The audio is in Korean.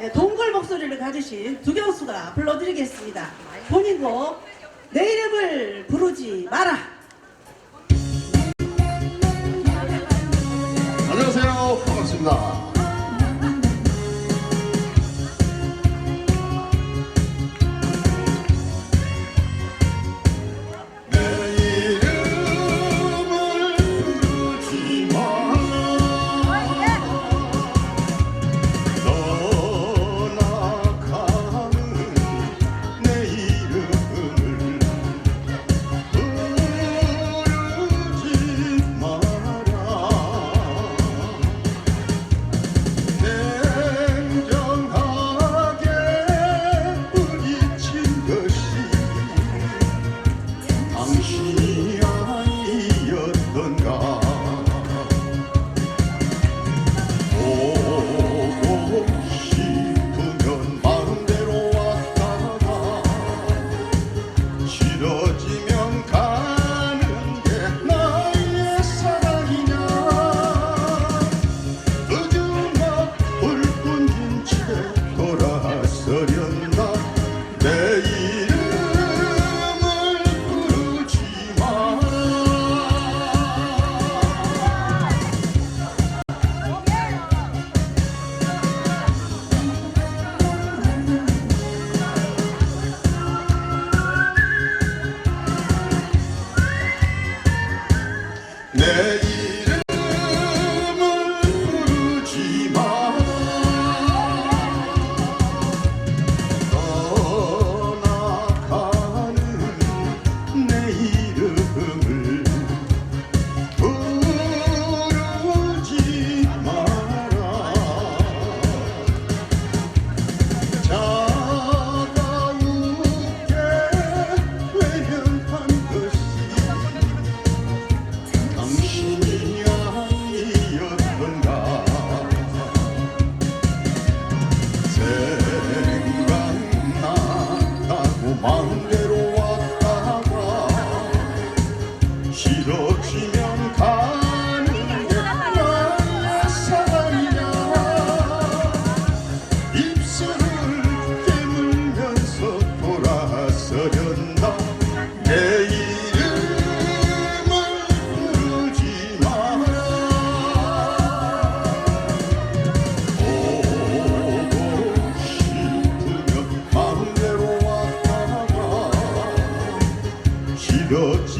예, 동굴 목소리를 가지신 두경수가 불러드리겠습니다. 본인도 내 이름을 부르지 마라. you. Ne 이렇지면 가는 게 나의 사랑이야. 입술을 깨물면서 돌아서련다. 내 이름을 부르지 마라. 오고 싶으면 마음대로 왔다가. 길었지